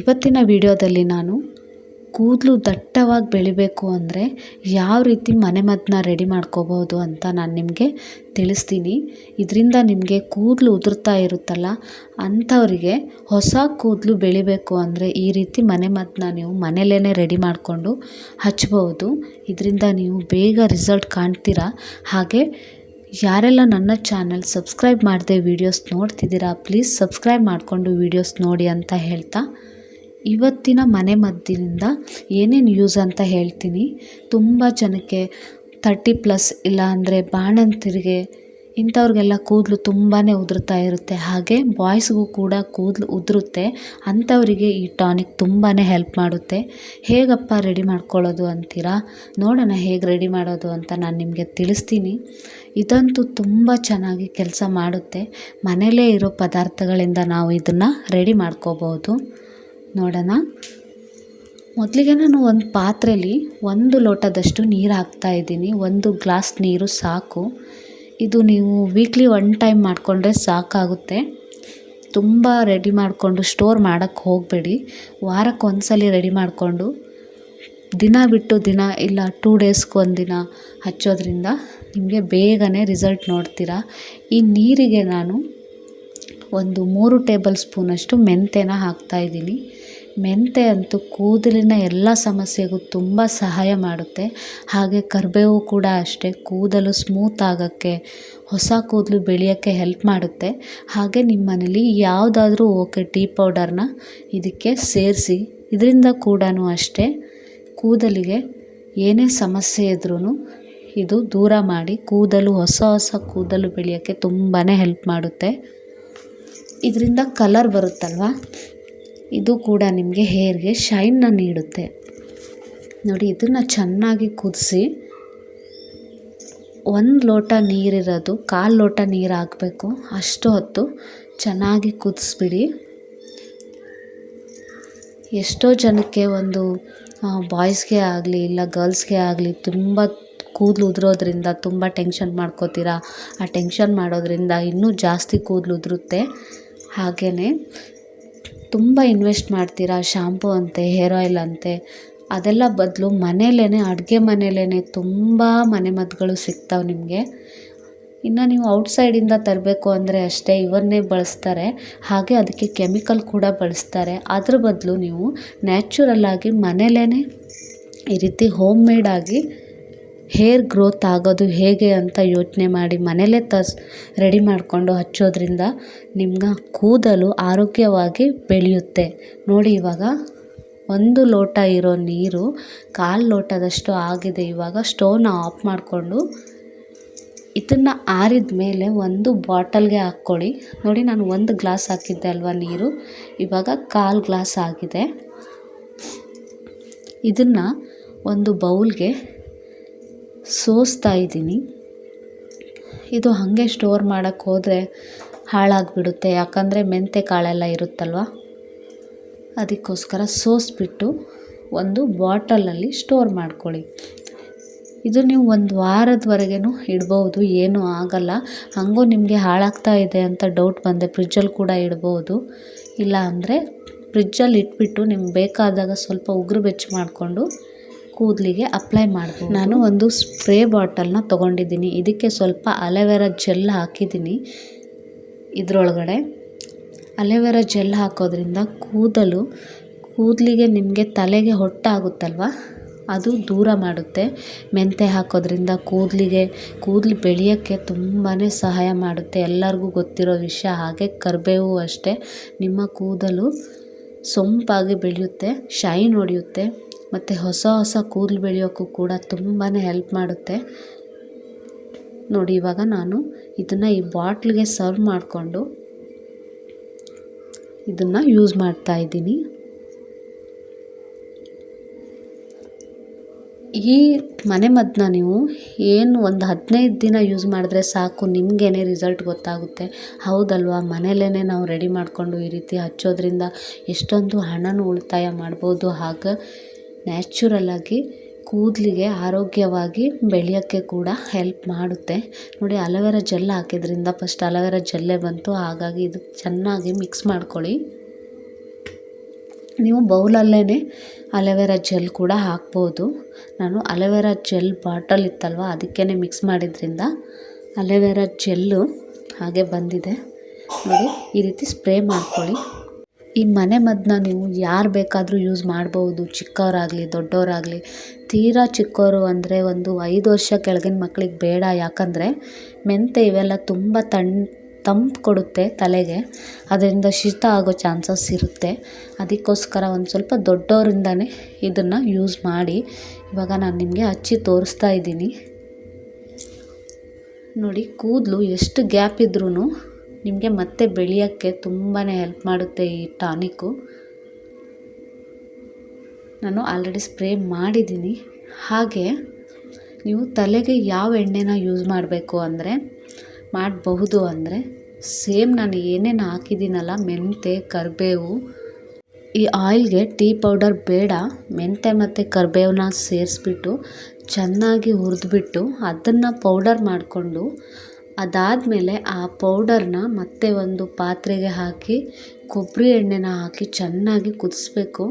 ಇವತ್ತಿನ ವಿಡಿಯೋದಲ್ಲಿ ನಾನು ಕೂದಲು ದಟ್ಟವಾಗಿ ಬೆಳಿಬೇಕು ಅಂದರೆ ಯಾವ ರೀತಿ ಮನೆಮದ್ದನ್ನ ರೆಡಿ ಮಾಡ್ಕೋಬೋದು ಅಂತ ನಾನು ನಿಮಗೆ ತಿಳಿಸ್ತೀನಿ. ಇದರಿಂದ ನಿಮಗೆ ಕೂದಲು ಉದುರ್ತಾ ಇರುತ್ತಲ್ಲ, ಅಂಥವರಿಗೆ ಹೊಸ ಕೂದಲು ಬೆಳಿಬೇಕು ಅಂದರೆ ಈ ರೀತಿ ಮನೆಮದ್ದನ್ನ ನೀವು ಮನೆಯಲ್ಲೇ ರೆಡಿ ಮಾಡಿಕೊಂಡು ಹಚ್ಬೋದು ಇದರಿಂದ ನೀವು ಬೇಗ ರಿಸಲ್ಟ್ ಕಾಣ್ತೀರಾ? ಹಾಗೆ ಯಾರೆಲ್ಲ ನನ್ನ ಚಾನಲ್ ಸಬ್ಸ್ಕ್ರೈಬ್ ಮಾಡದೆ ವೀಡಿಯೋಸ್ ನೋಡ್ತಿದ್ದೀರಾ, ಪ್ಲೀಸ್ ಸಬ್ಸ್ಕ್ರೈಬ್ ಮಾಡಿಕೊಂಡು ವೀಡಿಯೋಸ್ ನೋಡಿ ಅಂತ ಹೇಳ್ತಾ ಇವತ್ತಿನ ಮನೆಮದ್ದಿನಿಂದ ಏನೇನು ಯೂಸ್ ಅಂತ ಹೇಳ್ತೀನಿ. ತುಂಬ ಜನಕ್ಕೆ ತರ್ಟಿ ಪ್ಲಸ್ ಇಲ್ಲ ಅಂದರೆ ಬಾಣಂತಿರಿಗೆ ಇಂಥವ್ರಿಗೆಲ್ಲ ಕೂದಲು ತುಂಬಾ ಉದುರ್ತಾ ಇರುತ್ತೆ. ಹಾಗೆ ಬಾಯ್ಸ್ಗೂ ಕೂಡ ಕೂದಲು ಉದುರುತ್ತೆ. ಅಂಥವರಿಗೆ ಈ ಟಾನಿಕ್ ತುಂಬಾ ಹೆಲ್ಪ್ ಮಾಡುತ್ತೆ. ಹೇಗಪ್ಪ ರೆಡಿ ಮಾಡ್ಕೊಳ್ಳೋದು ಅಂತೀರಾ? ನೋಡೋಣ ಹೇಗೆ ರೆಡಿ ಮಾಡೋದು ಅಂತ ನಾನು ನಿಮಗೆ ತಿಳಿಸ್ತೀನಿ. ಇದಂತೂ ತುಂಬ ಚೆನ್ನಾಗಿ ಕೆಲಸ ಮಾಡುತ್ತೆ. ಮನೆಯಲ್ಲೇ ಇರೋ ಪದಾರ್ಥಗಳಿಂದ ನಾವು ಇದನ್ನು ರೆಡಿ ಮಾಡ್ಕೋಬೋದು. ನೋಡೋಣ. ಮೊದಲಿಗೆ ನಾನು ಒಂದು ಪಾತ್ರೆಯಲ್ಲಿ ಒಂದು ಲೋಟದಷ್ಟು ನೀರು ಹಾಕ್ತಾ ಇದ್ದೀನಿ. ಒಂದು ಗ್ಲಾಸ್ ನೀರು ಸಾಕು. ಇದು ನೀವು ವೀಕ್ಲಿ ಒನ್ ಟೈಮ್ ಮಾಡಿಕೊಂಡ್ರೆ ಸಾಕಾಗುತ್ತೆ. ತುಂಬ ರೆಡಿ ಮಾಡಿಕೊಂಡು ಸ್ಟೋರ್ ಮಾಡೋಕ್ಕೆ ಹೋಗಬೇಡಿ. ವಾರಕ್ಕೆ ಒಂದು ರೆಡಿ ಮಾಡಿಕೊಂಡು ದಿನ ಬಿಟ್ಟು ದಿನ ಇಲ್ಲ ಟೂ ಡೇಸ್ಗೆ ಒಂದಿನ ದಿನ ಹಚ್ಚೋದ್ರಿಂದ ನಿಮಗೆ ಬೇಗನೆ ರಿಸಲ್ಟ್ ನೋಡ್ತೀರಾ. ಈ ನೀರಿಗೆ ನಾನು ಒಂದು ಮೂರು ಟೇಬಲ್ ಸ್ಪೂನಷ್ಟು ಮೆಂತ್ಯನ ಹಾಕ್ತಾಯಿದ್ದೀನಿ ಮೆಂತ್ಯ ಅಂತೂ ಕೂದಲಿನ ಎಲ್ಲ ಸಮಸ್ಯೆಗೂ ತುಂಬ ಸಹಾಯ ಮಾಡುತ್ತೆ. ಹಾಗೆ ಕರಿಬೇವು ಕೂಡ ಅಷ್ಟೇ, ಕೂದಲು ಸ್ಮೂತ್ ಆಗೋಕ್ಕೆ, ಹೊಸ ಕೂದಲು ಬೆಳೆಯೋಕ್ಕೆ ಹೆಲ್ಪ್ ಮಾಡುತ್ತೆ. ಹಾಗೆ ನಿಮ್ಮ ಮನೇಲಿ ಯಾವುದಾದ್ರೂ ಓಕೆ ಟೀ ಪೌಡರ್ನ ಇದಕ್ಕೆ ಸೇರಿಸಿ, ಇದರಿಂದ ಕೂಡ ಅಷ್ಟೇ ಕೂದಲಿಗೆ ಏನೇ ಸಮಸ್ಯೆ ಇದ್ರೂ ಇದು ದೂರ ಮಾಡಿ ಕೂದಲು, ಹೊಸ ಹೊಸ ಕೂದಲು ಬೆಳೆಯೋಕ್ಕೆ ತುಂಬಾ ಹೆಲ್ಪ್ ಮಾಡುತ್ತೆ. ಇದರಿಂದ ಕಲರ್ ಬರುತ್ತಲ್ವ? ಇದು ಕೂಡ ನಿಮಗೆ ಹೇರ್ಗೆ ಶೈನ್ನ ನೀಡುತ್ತೆ. ನೋಡಿ, ಇದನ್ನು ಚೆನ್ನಾಗಿ ಕುದಿಸಿ ಒಂದು ಲೋಟ ನೀರಿರೋದು, ಕಾಲು ಲೋಟ ನೀರು ಹಾಕಬೇಕು. ಅಷ್ಟು ಹೊತ್ತು ಚೆನ್ನಾಗಿ ಕುದಿಸ್ಬಿಡಿ. ಎಷ್ಟೋ ಜನಕ್ಕೆ ಒಂದು ಬಾಯ್ಸ್ಗೆ ಆಗಲಿ, ಇಲ್ಲ ಗರ್ಲ್ಸ್ಗೆ ಆಗಲಿ ತುಂಬ ಕೂದಲು ಉದುರೋದ್ರಿಂದ ತುಂಬ ಟೆನ್ಷನ್ ಮಾಡ್ಕೋತೀರಾ? ಆ ಟೆನ್ಷನ್ ಮಾಡೋದ್ರಿಂದ ಇನ್ನೂ ಜಾಸ್ತಿ ಕೂದಲು ಉದುರುತ್ತೆ. ಹಾಗೆಯೇ ತುಂಬ ಇನ್ವೆಸ್ಟ್ ಮಾಡ್ತೀರಾ? ಶಾಂಪೂ ಅಂತೆ ಹೇರ್ ಆಯಿಲ್ ಅಂತೆ, ಅದೆಲ್ಲ ಬದಲು ಮನೆಯಲ್ಲೇ ಅಡುಗೆ ಮನೆಯಲ್ಲೇ ತುಂಬ ಮನೆಮದ್ದುಗಳು ಸಿಗ್ತಾವೆ ನಿಮಗೆ. ಇನ್ನು ನೀವು ಔಟ್ಸೈಡಿಂದ ತರಬೇಕು ಅಂದರೆ ಅಷ್ಟೇ ಇವನ್ನೇ ಬಳಸ್ತಾರೆ. ಹಾಗೆ ಅದಕ್ಕೆ ಕೆಮಿಕಲ್ ಕೂಡ ಬಳಸ್ತಾರೆ. ಅದ್ರ ಬದಲು ನೀವು ನ್ಯಾಚುರಲ್ಲಾಗಿ ಮನೆಯಲ್ಲೇ ಈ ರೀತಿ ಹೋಮ್ ಮೇಡಾಗಿ ಹೇರ್ ಗ್ರೋತ್ ಆಗೋದು ಹೇಗೆ ಅಂತ ಯೋಚನೆ ಮಾಡಿ ಮನೇಲೇ ತರ್ಸ್, ರೆಡಿ ಮಾಡಿಕೊಂಡು ಹಚ್ಚೋದ್ರಿಂದ ನಿಮ್ಗೆ ಕೂದಲು ಆರೋಗ್ಯವಾಗಿ ಬೆಳೆಯುತ್ತೆ. ನೋಡಿ ಇವಾಗ ಒಂದು ಲೋಟ ಇರೋ ನೀರು ಕಾಲು ಲೋಟದಷ್ಟು ಆಗಿದೆ. ಇವಾಗ ಸ್ಟೋವ್ನ ಆಫ್ ಮಾಡಿಕೊಂಡು ಇದನ್ನು ಆರಿದ ಮೇಲೆ ಒಂದು ಬಾಟಲ್ಗೆ ಹಾಕ್ಕೊಳ್ಳಿ. ನೋಡಿ ನಾನು ಒಂದು ಗ್ಲಾಸ್ ಹಾಕಿದ್ದೆ ಅಲ್ವಾ ನೀರು? ಇವಾಗ ಕಾಲು ಗ್ಲಾಸ್ ಆಗಿದೆ. ಇದನ್ನು ಒಂದು ಬೌಲ್ಗೆ ಸೋಸ್ತಾ ಇದ್ದೀನಿ. ಇದು ಹಾಗೆ ಸ್ಟೋರ್ ಮಾಡೋಕ್ಕೆ ಹೋದರೆ ಹಾಳಾಗಿಬಿಡುತ್ತೆ. ಯಾಕಂದರೆ ಮೆಂತೆ ಕಾಳೆಲ್ಲ ಇರುತ್ತಲ್ವ? ಅದಕ್ಕೋಸ್ಕರ ಸೋಸಿಬಿಟ್ಟು ಒಂದು ಬಾಟಲಲ್ಲಿ ಸ್ಟೋರ್ ಮಾಡ್ಕೊಳ್ಳಿ. ಇದು ನೀವು ಒಂದು ವಾರದವರೆಗೂ ಇಡ್ಬೋದು. ಏನೂ ಆಗಲ್ಲ. ಹಾಗೂ ನಿಮಗೆ ಹಾಳಾಗ್ತಾ ಇದೆ ಅಂತ ಡೌಟ್ ಬಂದೆ ಫ್ರಿಜ್ಜಲ್ಲಿ ಕೂಡ ಇಡ್ಬೋದು. ಇಲ್ಲ ಅಂದರೆ ಫ್ರಿಜ್ಜಲ್ಲಿ ಇಟ್ಬಿಟ್ಟು ನಿಮ್ಗೆ ಬೇಕಾದಾಗ ಸ್ವಲ್ಪ ಉಗುರು ಬೆಚ್ಚ ಮಾಡಿಕೊಂಡು ಕೂದಲಿಗೆ ಅಪ್ಲೈ ಮಾಡ್ಬೋದು. ನಾನು ಒಂದು ಸ್ಪ್ರೇ ಬಾಟಲ್ನ ತೊಗೊಂಡಿದ್ದೀನಿ. ಇದಕ್ಕೆ ಸ್ವಲ್ಪ ಅಲೋವೆರಾ ಜೆಲ್ ಹಾಕಿದ್ದೀನಿ ಇದರೊಳಗಡೆ. ಅಲೋವೆರಾ ಜೆಲ್ ಹಾಕೋದ್ರಿಂದ ಕೂದಲು, ಕೂದಲಿಗೆ ನಿಮಗೆ ತಲೆಗೆ ಹೊಟ್ಟಾಗುತ್ತಲ್ವ? ಅದು ದೂರ ಮಾಡುತ್ತೆ. ಮೆಂತ್ಯ ಹಾಕೋದ್ರಿಂದ ಕೂದಲಿಗೆ, ಕೂದಲು ಬೆಳೆಯೋಕ್ಕೆ ತುಂಬಾ ಸಹಾಯ ಮಾಡುತ್ತೆ. ಎಲ್ಲರಿಗೂ ಗೊತ್ತಿರೋ ವಿಷಯ ಹಾಗೆ ಕರಿಬೇವು ಅಷ್ಟೇ. ನಿಮ್ಮ ಕೂದಲು ಸೊಂಪಾಗಿ ಬೆಳೆಯುತ್ತೆ ಶೈನ್ ಹೊಡೆಯುತ್ತೆ. ಮತ್ತು ಹೊಸ ಹೊಸ ಕೂದಲು ಬೆಳೆಯೋಕ್ಕೂ ಕೂಡ ತುಂಬಾ ಹೆಲ್ಪ್ ಮಾಡುತ್ತೆ. ನೋಡಿ, ಇವಾಗ ನಾನು ಇದನ್ನು ಈ ಬಾಟ್ಲಿಗೆ ಸರ್ವ್ ಮಾಡಿಕೊಂಡು ಇದನ್ನು ಯೂಸ್ ಮಾಡ್ತಾ ಇದ್ದೀನಿ. ಈ ಮನೆಮದ್ದನ್ನ ನೀವು ಏನು ಒಂದು ಹದಿನೈದು ದಿನ ಯೂಸ್ ಮಾಡಿದ್ರೆ ಸಾಕು, ನಿಮಗೇನೆ ರಿಸಲ್ಟ್ ಗೊತ್ತಾಗುತ್ತೆ. ಹೌದಲ್ವಾ? ಮನೆಯಲ್ಲೇ ನಾವು ರೆಡಿ ಮಾಡಿಕೊಂಡು ಈ ರೀತಿ ಹಚ್ಚೋದ್ರಿಂದ ಎಷ್ಟೊಂದು ಹಣನೂ ಉಳಿತಾಯ ಮಾಡ್ಬೋದು. ಹಾಗೆ ನ್ಯಾಚುರಲ್ಲಾಗಿ ಕೂದಲಿಗೆ ಆರೋಗ್ಯವಾಗಿ ಬೆಳೆಯೋಕ್ಕೆ ಕೂಡ ಹೆಲ್ಪ್ ಮಾಡುತ್ತೆ. ನೋಡಿ, ಅಲೋವೆರಾ ಜೆಲ್ ಹಾಕಿದ್ರಿಂದ ಫಸ್ಟ್ ಅಲೋವೆರಾ ಜೆಲ್ಲೇ ಬಂತು. ಹಾಗಾಗಿ ಇದು ಚೆನ್ನಾಗಿ ಮಿಕ್ಸ್ ಮಾಡ್ಕೊಳ್ಳಿ. ನೀವು ಬೌಲಲ್ಲೇ ಅಲೋವೆರಾ ಜೆಲ್ ಕೂಡ ಹಾಕ್ಬೋದು. ನಾನು ಅಲೋವೆರಾ ಜೆಲ್ ಬಾಟಲ್ ಇತ್ತಲ್ವ ಅದಕ್ಕೇ ಮಿಕ್ಸ್ ಮಾಡಿದ್ರಿಂದ ಅಲೋವೆರಾ ಜೆಲ್ಲು ಹಾಗೆ ಬಂದಿದೆ. ನೋಡಿ, ಈ ರೀತಿ ಸ್ಪ್ರೇ ಮಾಡ್ಕೊಳ್ಳಿ. ಈ ಮನೆ ಮದ್ದನ್ನ ನೀವು ಯಾರು ಬೇಕಾದರೂ ಯೂಸ್ ಮಾಡ್ಬೋದು. ಚಿಕ್ಕವರಾಗಲಿ, ದೊಡ್ಡವರಾಗಲಿ, ತೀರಾ ಚಿಕ್ಕವರು ಅಂದರೆ ಒಂದು ಐದು ವರ್ಷ ಕೆಳಗಿನ ಮಕ್ಕಳಿಗೆ ಬೇಡ. ಯಾಕಂದರೆ ಮೆಂತೆ ಇವೆಲ್ಲ ತುಂಬ ತಣ್ಣ ತಂಪು ಕೊಡುತ್ತೆ ತಲೆಗೆ. ಅದರಿಂದ ಶೀತ ಆಗೋ ಚಾನ್ಸಸ್ ಇರುತ್ತೆ. ಅದಕ್ಕೋಸ್ಕರ ಒಂದು ಸ್ವಲ್ಪ ದೊಡ್ಡವರಿಂದನೇ ಇದನ್ನು ಯೂಸ್ ಮಾಡಿ. ಇವಾಗ ನಾನು ನಿಮಗೆ ಹಚ್ಚಿ ತೋರಿಸ್ತಾ ಇದ್ದೀನಿ. ನೋಡಿ, ಕೂದಲು ಎಷ್ಟು ಗ್ಯಾಪ್ ಇದ್ರೂ ನಿಮಗೆ ಮತ್ತೆ ಬೆಳೆಯೋಕ್ಕೆ ತುಂಬಾ ಹೆಲ್ಪ್ ಮಾಡುತ್ತೆ ಈ ಟಾನಿಕ್ಕು ನಾನು ಆಲ್ರೆಡಿ ಸ್ಪ್ರೇ ಮಾಡಿದ್ದೀನಿ. ಹಾಗೆ ನೀವು ತಲೆಗೆ ಯಾವ ಎಣ್ಣೆನ ಯೂಸ್ ಮಾಡಬೇಕು ಅಂದರೆ, ಮಾಡಬಹುದು ಅಂದರೆ ಸೇಮ್ ನಾನು ಏನೇನು ಹಾಕಿದ್ದೀನಲ್ಲ, ಮೆಂತೆ, ಕರಿಬೇವು, ಈ ಆಯಿಲ್ಗೆ ಟೀ ಪೌಡರ್ ಬೇಡ, ಮೆಂತೆ ಮತ್ತು ಕರಿಬೇವನ್ನ ಸೇರಿಸ್ಬಿಟ್ಟು ಚೆನ್ನಾಗಿ ಹುರಿದ್ಬಿಟ್ಟು ಅದನ್ನು ಪೌಡರ್ ಮಾಡಿಕೊಂಡು ಅದಾದಮೇಲೆ ಆ ಪೌಡರ್ನ ಮತ್ತೆ ಒಂದು ಪಾತ್ರೆಗೆ ಹಾಕಿ, ಕೊಬ್ಬರಿ ಎಣ್ಣೆನ ಹಾಕಿ ಚೆನ್ನಾಗಿ ಕುದಿಸ್ಬೇಕು.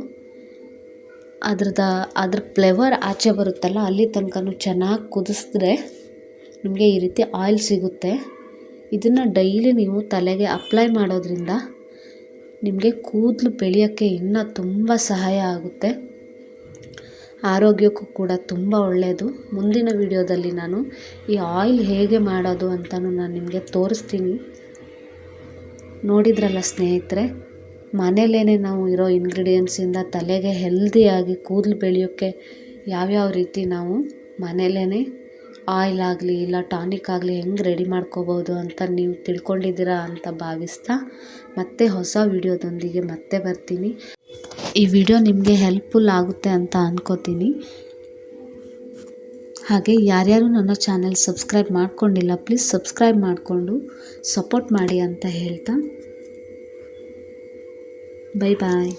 ಅದ್ರದ, ಅದ್ರ ಫ್ಲೇವರ್ ಆಚೆ ಬರುತ್ತಲ್ಲ, ಅಲ್ಲಿ ತನಕನೂ ಚೆನ್ನಾಗಿ ಕುದಿಸಿದ್ರೆ ನಿಮಗೆ ಈ ರೀತಿ ಆಯಿಲ್ ಸಿಗುತ್ತೆ. ಇದನ್ನು ಡೈಲಿ ನೀವು ತಲೆಗೆ ಅಪ್ಲೈ ಮಾಡೋದ್ರಿಂದ ನಿಮಗೆ ಕೂದಲು ಬೆಳೆಯೋಕ್ಕೆ ಇನ್ನೂ ತುಂಬ ಸಹಾಯ ಆಗುತ್ತೆ. ಆರೋಗ್ಯಕ್ಕೂ ಕೂಡ ತುಂಬ ಒಳ್ಳೆಯದು ಮುಂದಿನ ವಿಡಿಯೋದಲ್ಲಿ ನಾನು ಈ ಆಯಿಲ್ ಹೇಗೆ ಮಾಡೋದು ಅಂತಲೂ ನಾನು ನಿಮಗೆ ತೋರಿಸ್ತೀನಿ. ನೋಡಿದ್ರಲ್ಲ ಸ್ನೇಹಿತರೆ ಮನೇಲೇ ನಾವು ಇರೋ ಇಂಗ್ರೀಡಿಯೆಂಟ್ಸಿಂದ ತಲೆಗೆ ಹೆಲ್ದಿಯಾಗಿ ಕೂದಲು ಬೆಳೆಯೋಕ್ಕೆ ಯಾವ್ಯಾವ ರೀತಿ ನಾವು ಮನೇಲೇ ಆಯಿಲ್ ಆಗಲಿ ಇಲ್ಲ ಟಾನಿಕ್ ಆಗಲಿ ಹೆಂಗೆ ರೆಡಿ ಮಾಡ್ಕೋಬೋದು ಅಂತ ನೀವು ತಿಳ್ಕೊಂಡಿದ್ದೀರಾ ಅಂತ ಭಾವಿಸ್ತಾ ಮತ್ತೆ ಹೊಸ ವಿಡಿಯೋದೊಂದಿಗೆ ಮತ್ತೆ ಬರ್ತೀನಿ. ಈ ವಿಡಿಯೋ ನಿಮಗೆ ಹೆಲ್ಪ್ಫುಲ್ ಆಗುತ್ತೆ ಅಂತ ಅಂದ್ಕೋತೀನಿ ಹಾಗೆ ಯಾರ್ಯಾರು ನನ್ನ ಚಾನೆಲ್ ಸಬ್ಸ್ಕ್ರೈಬ್ ಮಾಡ್ಕೊಂಡಿಲ್ಲ ಪ್ಲೀಸ್ ಸಬ್ಸ್ಕ್ರೈಬ್ ಮಾಡಿಕೊಂಡು ಸಪೋರ್ಟ್ ಮಾಡಿ ಅಂತ ಹೇಳ್ತಾ. Bye bye